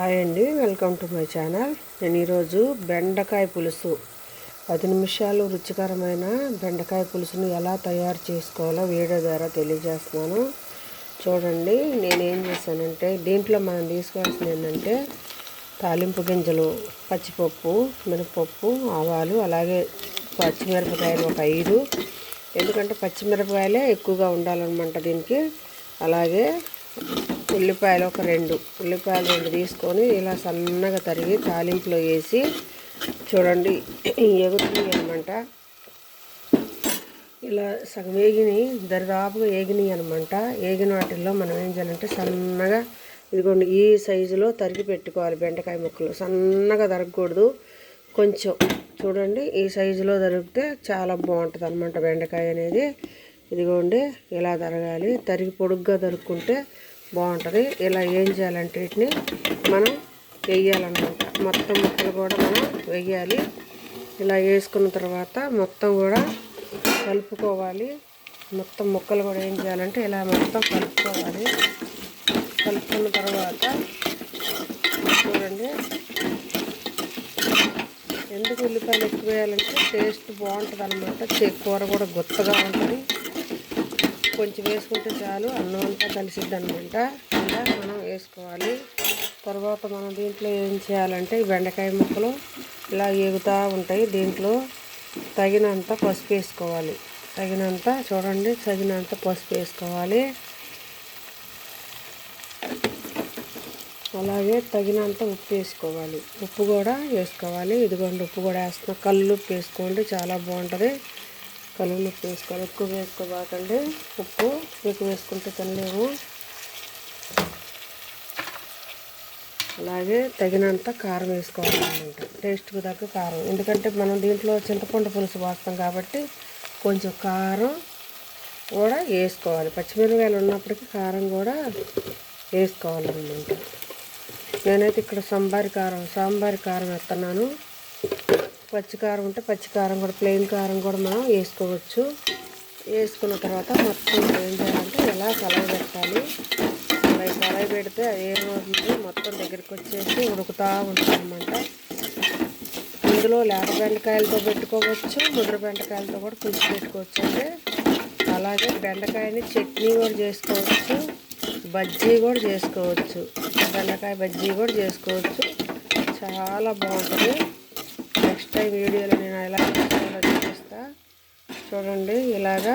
Hi అండి welcome to my channel. నేను ఈరోజు బెండకాయ పులుసు. పది నిమిషాలు రుచికరమైన బెండకాయ పులుసును ఎలా తయారు చేసుకోవాలో వీడియో ద్వారా తెలియజేస్తున్నాను. చూడండి నేనేం చేశానంటే దీంట్లో మనం తీసుకోవాల్సింది ఏంటంటే తాలింపు గింజలు పచ్చిపప్పు మినపప్పు ఆవాలు అలాగే పచ్చిమిరపకాయలు ఒక ఐదు. ఎందుకంటే పచ్చిమిరపకాయలే ఎక్కువగా ఉండాలన్నమాట దీనికి. అలాగే ఉల్లిపాయలు ఒక రెండు. ఉల్లిపాయలు రెండు తీసుకొని ఇలా సన్నగా తరిగి తాలింపులో వేసి చూడండి ఎగుతుంది అనమాట ఇలా సగం వేగిని దరిదాపుగా ఏగినాయి అనమాట ఏగిన వాటిల్లో మనం ఏం చేయాలంటే సన్నగా ఇదిగోండి ఈ సైజులో తరిగి పెట్టుకోవాలి బెండకాయ ముక్కలు. సన్నగా తరగకూడదు. కొంచెం చూడండి ఈ సైజులో తరిగితే చాలా బాగుంటుంది అనమాట బెండకాయ అనేది. ఇదిగోండి ఇలా తరగాలి. తరిగి పొడుగ్గా తరుక్కుంటే బాగుంటుంది. ఇలా ఏం చేయాలంటే వీటిని మనం వేయాలన్నమాట. మొత్తం ముక్కలు కూడా మనం వేయాలి. ఇలా వేసుకున్న తర్వాత మొత్తం కూడా కలుపుకోవాలి. మొత్తం ముక్కలు కూడా ఏం చేయాలంటే ఇలా మొత్తం కలుపుకోవాలి. కలుపుకున్న తర్వాత చూడండి. ఎందుకు ఉల్లిపాయలు ఎక్కువ వేయాలంటే టేస్ట్ బాగుంటుంది అనమాట కూర కూడా గుత్తగా ఉంటుంది. కొంచెం వేసుకుంటే చాలు అన్నం అంతా కలిసిద్ది అనమాట ఇలా మనం వేసుకోవాలి. తర్వాత మనం దీంట్లో ఏం చేయాలంటే బెండకాయ ముక్కలు ఇలా ఎగుతూ ఉంటాయి. దీంట్లో తగినంత పసుపు వేసుకోవాలి. తగినంత చూడండి తగినంత పసుపు వేసుకోవాలి. అలాగే తగినంత ఉప్పు వేసుకోవాలి. ఉప్పు కూడా వేసుకోవాలి. ఇదిగోండి ఉప్పు కూడా వేస్తున్నా. కళ్ళు ఉప్పు వేసుకోండి చాలా బాగుంటుంది. కలువులు ఉప్పు వేసుకోవాలి. ఎక్కువ వేసుకోబాకండి ఉప్పు ఎక్కువ వేసుకుంటే తినలేము. అలాగే తగినంత కారం వేసుకోవాలన్నమాట. టేస్ట్కి తగ్గ కారం. ఎందుకంటే మనం దీంట్లో చింతపండు పులుసు పోస్తాం కాబట్టి కొంచెం కారం కూడా వేసుకోవాలి. పచ్చిమిరపకాయలు ఉన్నప్పటికీ కారం కూడా వేసుకోవాలన్నమాట. నేనైతే ఇక్కడ సాంబారి కారం సాంబారి కారం వేస్తున్నాను. పచ్చికారం ఉంటే పచ్చికారం కూడా ప్లెయిన్ కారం కూడా మనం వేసుకోవచ్చు. వేసుకున్న తర్వాత మొత్తం ఏం చేయాలంటే ఇలా కలయి పెట్టాలి. అలా కలయి పెడితే ఏ రోజు మొత్తం దగ్గరికి వచ్చేసి ఉడుకుతూ ఉంటుందన్నమాట. ఇందులో లేత బెండకాయలతో పెట్టుకోవచ్చు ముద్ర బెండకాయలతో కూడా పులుసు పెట్టుకోవచ్చు అంటే అలాగే బెండకాయని చట్నీ కూడా చేసుకోవచ్చు బజ్జీ కూడా చేసుకోవచ్చు. బెండకాయ బజ్జీ కూడా చేసుకోవచ్చు. చాలా బాగుంటుంది. నెక్స్ట్ టైం వీడియోలో నేను ఎలా చేసుకోవాలో చూపిస్తా. చూడండి ఇలాగా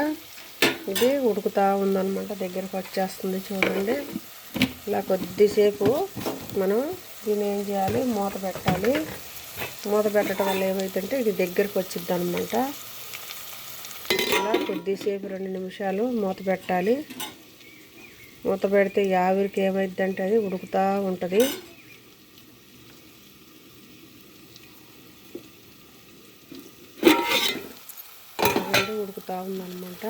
ఇది ఉడుకుతూ ఉందనమాట దగ్గరకు వచ్చేస్తుంది చూడండి. ఇలా కొద్దిసేపు మనం దీన్ని ఏం చేయాలి? మూత పెట్టాలి. మూత పెట్టడం వల్ల ఏమైందంటే ఇది దగ్గరకు వచ్చింది అనమాట ఇలా కొద్దిసేపు రెండు నిమిషాలు మూత పెట్టాలి. మూత పెడితే ఆవిరికి ఏమైందంటే అది ఉడుకుతూ ఉంటుంది. ఉడుకుతూ ఉందన్నమాట.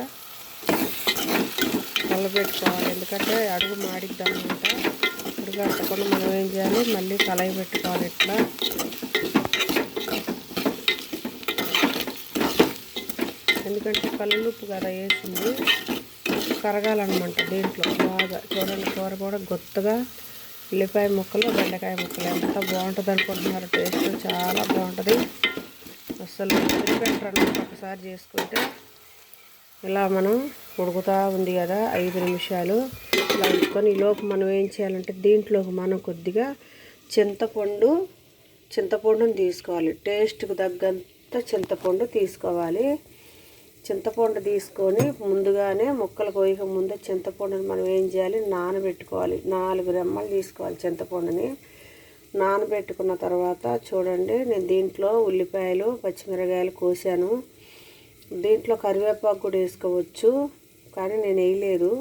కలబెట్టుకోవాలి ఎందుకంటే అడుగు మాడిద్ది అనమాట అడుగు అట్టకుండా మనం ఏం చేయాలి? మళ్ళీ కలయి పెట్టుకోవాలి ఇట్లా. ఎందుకంటే కళ్ళుప్పు కదా వేసింది. కరగాలన్నమాట దీంట్లో బాగా. చూడండి కూర కూడా గొత్తగా ఉల్లిపాయ ముక్కలు బెండకాయ ముక్కలు. ఎంత బాగుంటుంది అనుకుంటున్నారు టేస్ట్ చాలా బాగుంటుంది. అసలు వదిలిపెట్టరు ఒకసారి చేసుకుంటే. ఇలా మనం ఉడుకుతూ ఉంది కదా ఐదు నిమిషాలు. ఇలా ఉడుకొని ఈలోపు మనం ఏం చేయాలంటే దీంట్లోకి మనం కొద్దిగా చింతపండు చింతపండుని తీసుకోవాలి. టేస్ట్కి తగ్గంత చింతపండు తీసుకోవాలి. చింతపండు తీసుకొని ముందుగానే ముక్కలు కోయక ముందే చింతపండుని మనం ఏం చేయాలి? నానబెట్టుకోవాలి. నాలుగు రెమ్మలు తీసుకోవాలి చింతపండుని. నానబెట్టుకున్న తర్వాత చూడండి నేను దీంట్లో ఉల్లిపాయలు పచ్చిమిరకాయలు కోసాను. దీంట్లో కరివేపాకు కూడా వేసుకోవచ్చు కానీ నేను వేయలేదు.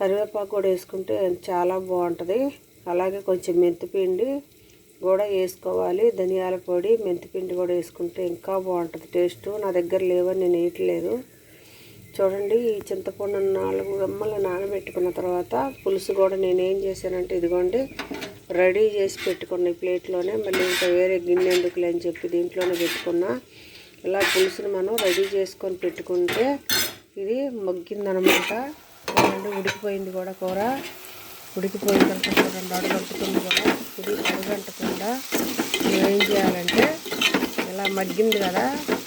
కరివేపాకు కూడా వేసుకుంటే చాలా బాగుంటుంది. అలాగే కొంచెం మెంతిపిండి కూడా వేసుకోవాలి. ధనియాల పొడి మెంతిపిండి కూడా వేసుకుంటే ఇంకా బాగుంటుంది. టేస్ట్ నా దగ్గర లేవని నేను వేయట్లేదు. చూడండి ఈ చింతపండు నాలుగు గమ్మలు నానబెట్టుకున్న తర్వాత పులుసు కూడా నేను ఏం చేశానంటే ఇదిగోండి రెడీ చేసి పెట్టుకున్న ఈ ప్లేట్లోనే మళ్ళీ ఇంకా వేరే గిన్నె ఎందుకులే అని చెప్పి దీంట్లోనే పెట్టుకున్నా. ఇలా పులుసును మనం రెడీ చేసుకొని పెట్టుకుంటే ఇది మగ్గిందనమాట. చూడండి ఉడికిపోయింది కూడా కూర. ఉడికిపోయిన తర్వాత రెండు అడుగు కూడా ఇది అడుగంటకుండా ఏం చేయాలంటే ఇలా మగ్గింది కదా.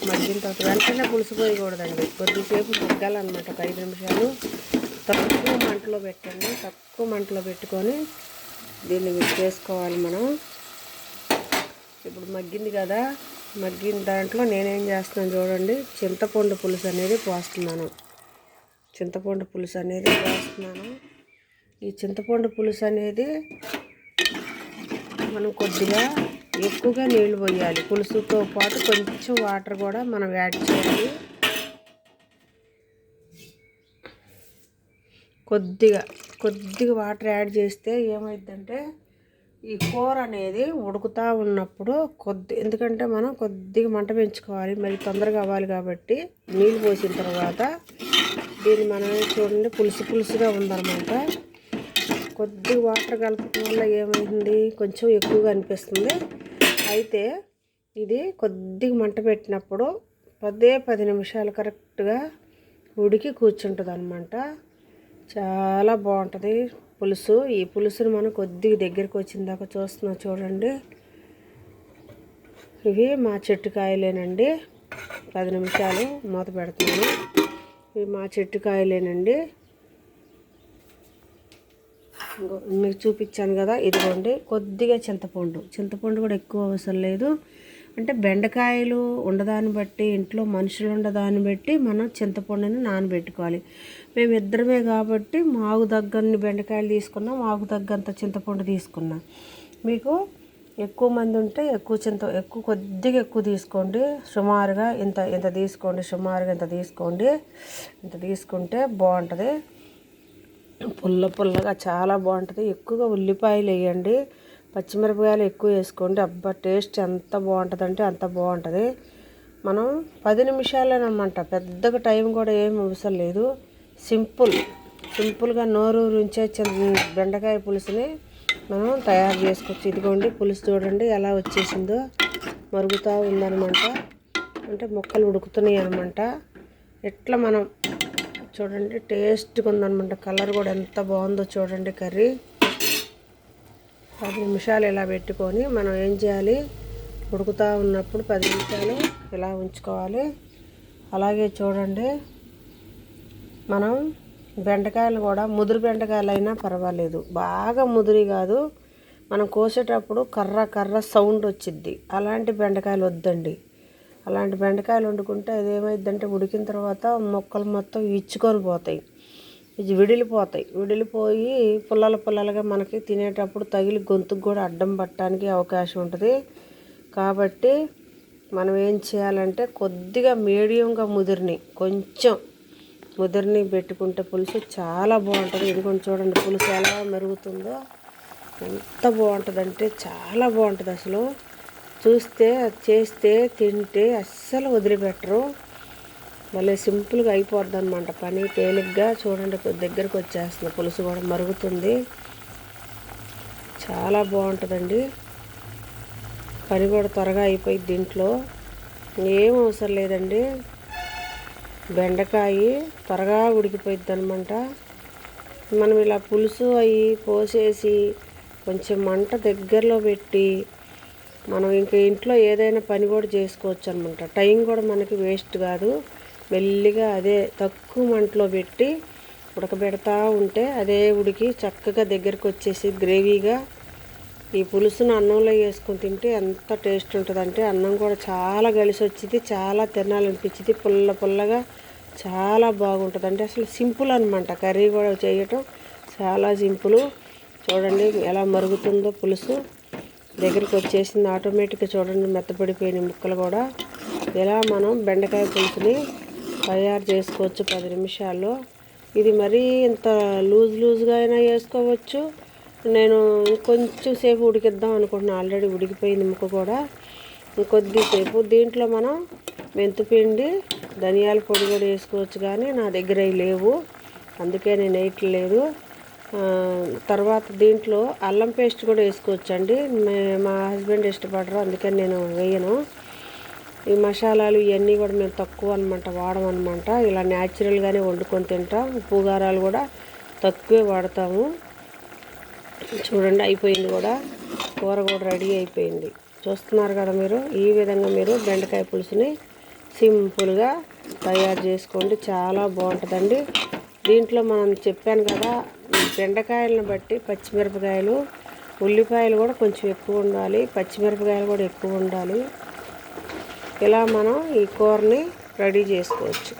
మగ్గిన తర్వాత వెంటనే పులిసిపోయకూడదండి కొద్దిసేపు మగ్గాలన్నమాట. ఒక ఐదు నిమిషాలు తక్కువ మంటలో పెట్టండి. తక్కువ మంటలో పెట్టుకొని దీన్ని చేసుకోవాలి మనం. ఇప్పుడు మగ్గింది కదా. మగ్గిన దాంట్లో నేనేం చేస్తున్నాను చూడండి. చింతపండు పులుసు అనేది పోస్తున్నాను. చింతపండు పులుసు అనేది పోస్తున్నాను. ఈ చింతపండు పులుసు అనేది మనం కొద్దిగా ఎక్కువగా నీళ్ళు పోయాలి. పులుసుతో పాటు కొంచెం వాటర్ కూడా మనం యాడ్ చేయాలి. కొద్దిగా కొద్దిగా వాటర్ యాడ్ చేస్తే ఏమైందంటే ఈ కూర అనేది ఉడుకుతూ ఉన్నప్పుడు కొద్ది ఎందుకంటే మనం కొద్దిగా మంట పెంచుకోవాలి మరి తొందరగా అవ్వాలి కాబట్టి నీళ్ళు పోసిన తర్వాత దీన్ని మనం చూడండి పులుసు పులుసుగా ఉందన్నమాట. కొద్దిగా వాటర్ కలపడం వల్ల ఏమైంది? కొంచెం ఎక్కువగా అనిపిస్తుంది. అయితే ఇది కొద్దిగా మంట పెట్టినప్పుడు పదే పది నిమిషాలు కరెక్ట్గా ఉడికి కూర్చుంటుంది అనమాట చాలా బాగుంటుంది పులుసు. ఈ పులుసును మనం కొద్దిగా దగ్గరికి వచ్చిందాక చూస్తున్నాం చూడండి. ఇవి మా చెట్టు కాయలేనండి పది నిమిషాలు మూత పెడుతున్నాను. ఇవి మా చెట్టు కాయలేనండి మీకు చూపించాను కదా ఇదిగోండి. కొద్దిగా చింతపండు. చింతపండు కూడా ఎక్కువ అవసరం లేదు. అంటే బెండకాయలు ఉండదాన్ని బట్టి ఇంట్లో మనుషులు ఉండదాన్ని బట్టి మనం చింతపండుని నానబెట్టుకోవాలి. మేము ఇద్దరమే కాబట్టి మాకు దగ్గరని బెండకాయలు తీసుకున్నాం మాకు తగ్గంత చింతపండు తీసుకున్నాం. మీకు ఎక్కువ మంది ఉంటే ఎక్కువ చింత ఎక్కువ కొద్దిగా ఎక్కువ తీసుకోండి. సుమారుగా ఇంత ఇంత తీసుకోండి సుమారుగా ఇంత తీసుకోండి. ఇంత తీసుకుంటే బాగుంటుంది. పుల్ల పుల్లగా చాలా బాగుంటుంది. ఎక్కువగా ఉల్లిపాయలు వేయండి. పచ్చిమిరపకాయలు ఎక్కువ వేసుకోండి. అబ్బా టేస్ట్ ఎంత బాగుంటుందంటే అంత బాగుంటుంది. మనం పది నిమిషాలేనమాట పెద్దగా టైం కూడా ఏం అవసరం లేదు. సింపుల్ సింపుల్గా నోరు నుంచే బెండకాయ పులుసుని మనం తయారు చేసుకోవచ్చు. ఇదిగోండి పులుసు చూడండి ఎలా వచ్చేసిందో. మరుగుతూ ఉందనమాట. అంటే మొక్కలు ఉడుకుతున్నాయి అనమాట ఎట్లా మనం చూడండి టేస్ట్గా ఉందనమాట. కలర్ కూడా ఎంత బాగుందో చూడండి కర్రీ. పది నిమిషాలు ఇలా పెట్టుకొని మనం ఏం చేయాలి? ఉడుకుతూ ఉన్నప్పుడు పది నిమిషాలు ఇలా ఉంచుకోవాలి. అలాగే చూడండి మనం బెండకాయలు కూడా ముదురు బెండకాయలు అయినా పర్వాలేదు. బాగా ముదిరి కాదు. మనం కోసేటప్పుడు కర్ర కర్ర సౌండ్ వచ్చిద్ది. అలాంటి బెండకాయలు వద్దండి. అలాంటి బెండకాయలు వండుకుంటే అది ఏమైందంటే ఉడికిన తర్వాత మొక్కలు మొత్తం ఇచ్చుకొని పోతాయి. ఇది విడిలిపోతాయి. విడిలిపోయి పుల్లల పుల్లలుగా మనకి తినేటప్పుడు తగిలి గొంతుకు కూడా అడ్డం పట్టడానికి అవకాశం ఉంటుంది. కాబట్టి మనం ఏం చేయాలంటే కొద్దిగా మీడియంగా ముదిరిని కొంచెం ముదిరిని పెట్టుకుంటే పులుసు చాలా బాగుంటుంది. ఇదిగోండి చూడండి పులుసు ఎలా మెరుగుతుందో ఎంత బాగుంటుందంటే చాలా బాగుంటుంది అసలు. చూస్తే చేస్తే తింటే అస్సలు వదిలిపెట్టరు. మళ్ళీ సింపుల్గా అయిపోద్ది అనమాట పని. తేలిగ్గా చూడండి దగ్గరకు వచ్చేస్తుంది. పులుసు కూడా మరుగుతుంది. చాలా బాగుంటుందండి. పని కూడా త్వరగా అయిపోయింది దీంట్లో ఏం అవసరం లేదండి. బెండకాయ త్వరగా ఉడికిపోయిద్ది అనమాట మనం ఇలా పులుసు అవి పోసేసి కొంచెం మంట దగ్గరలో పెట్టి మనం ఇంకా ఇంట్లో ఏదైనా పని కూడా చేసుకోవచ్చు అనమాట టైం కూడా మనకి వేస్ట్ కాదు. మెల్లిగా అదే తక్కువ మంటలో పెట్టి ఉడకబెడతా ఉంటే అదే ఉడికి చక్కగా దగ్గరికి వచ్చేసి గ్రేవీగా ఈ పులుసును అన్నంలో వేసుకొని తింటే ఎంత టేస్ట్ ఉంటుందంటే అన్నం కూడా చాలా కలిసి వచ్చింది చాలా తినాలనిపించింది పుల్ల పుల్లగా చాలా బాగుంటుంది. అంటే అసలు సింపుల్ అనమాట కర్రీ కూడా చేయటం చాలా సింపుల్. చూడండి ఎలా మరుగుతుందో పులుసు. దగ్గరికి వచ్చేసింది ఆటోమేటిక్గా చూడండి మెత్తపడిపోయిన ముక్కలు కూడా. ఇలా మనం బెండకాయ పులుసుని తయారు చేసుకోవచ్చు పది నిమిషాల్లో. ఇది మరీ ఇంత లూజ్ లూజ్గా అయినా వేసుకోవచ్చు నేను ఇంకొంచెం సేపు ఉడికిద్దాం అనుకుంటున్నాను ఆల్రెడీ ఉడికిపోయింది ముక్క కూడా. ఇంకొద్దిసేపు దీంట్లో మనం మెంతిపిండి ధనియాల పొడి కూడా వేసుకోవచ్చు కానీ నా దగ్గర లేవు. అందుకే నేను వేయట్లేదు. తర్వాత దీంట్లో అల్లం పేస్ట్ కూడా వేసుకోవచ్చు అండి మా హస్బెండ్ ఇష్టపడరు అందుకని నేను వేయను. ఈ మసాలాలు ఇవన్నీ కూడా మేము తక్కువ అనమాట వాడమన్నమాట ఇలా న్యాచురల్గానే వండుకొని తింటాం. ఉప్పు కారాలు కూడా తక్కువే వాడతాము. చూడండి అయిపోయింది కూడా. కూర కూడా రెడీ అయిపోయింది. చూస్తున్నారు కదా మీరు? ఈ విధంగా మీరు బెండకాయ పులుసుని సింపుల్గా తయారు చేసుకోండి. చాలా బాగుంటుందండి. దీంట్లో మనం చెప్పాను కదా బెండకాయలను బట్టి పచ్చిమిరపకాయలు ఉల్లిపాయలు కూడా కొంచెం ఎక్కువ ఉండాలి. పచ్చిమిరపకాయలు కూడా ఎక్కువ ఉండాలి. ఇలా మనం ఈ కూరని రెడీ చేసుకోవచ్చు.